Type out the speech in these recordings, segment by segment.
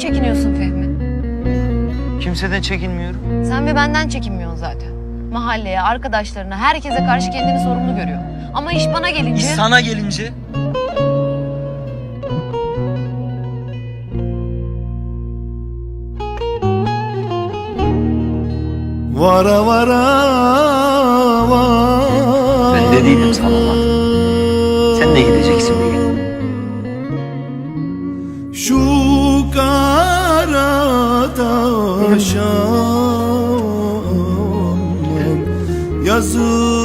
çekiniyorsun Fehmi? Kimseden çekinmiyorum. Sen ve benden çekinmiyorsun zaten. Mahalleye, arkadaşlarına, herkese karşı kendini sorumlu görüyor. Ama iş bana gelince... Sana gelince Vara vara vara Ben dediydim sana karataşa yazılan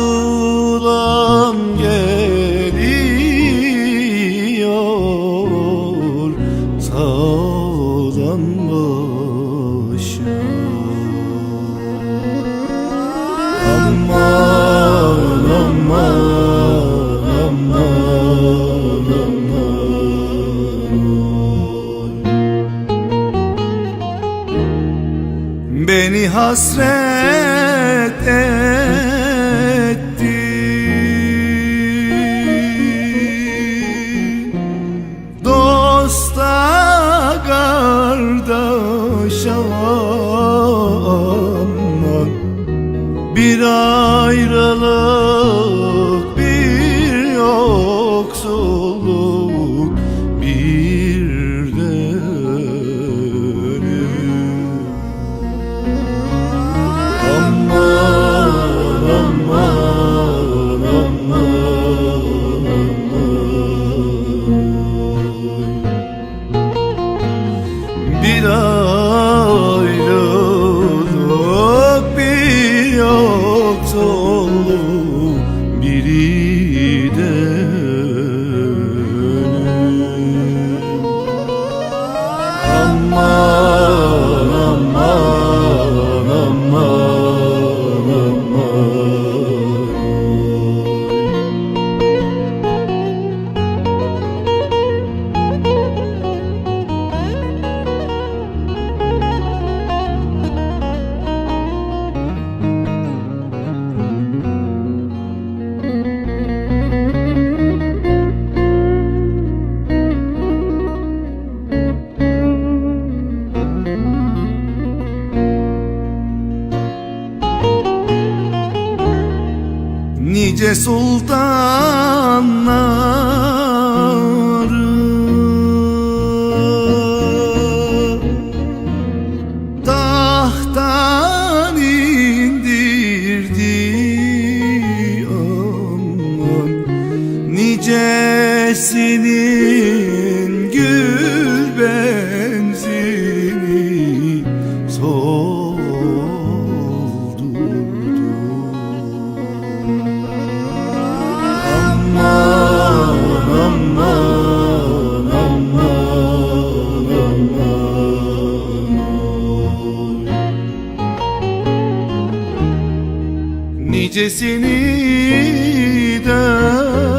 hasret Nice sultanları. Tahttan indirdi aman. Nicesinin gül Nicesini dönmez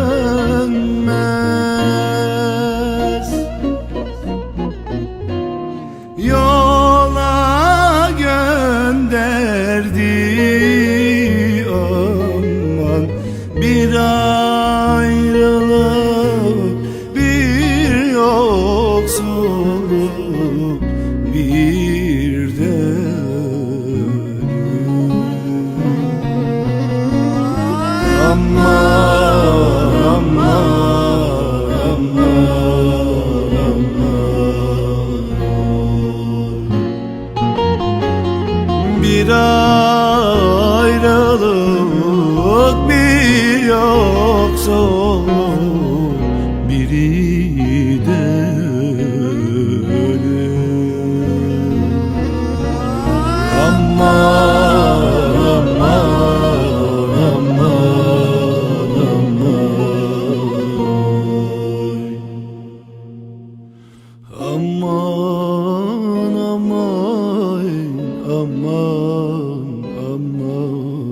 yoksulluk biri de aman aman aman Aman aman aman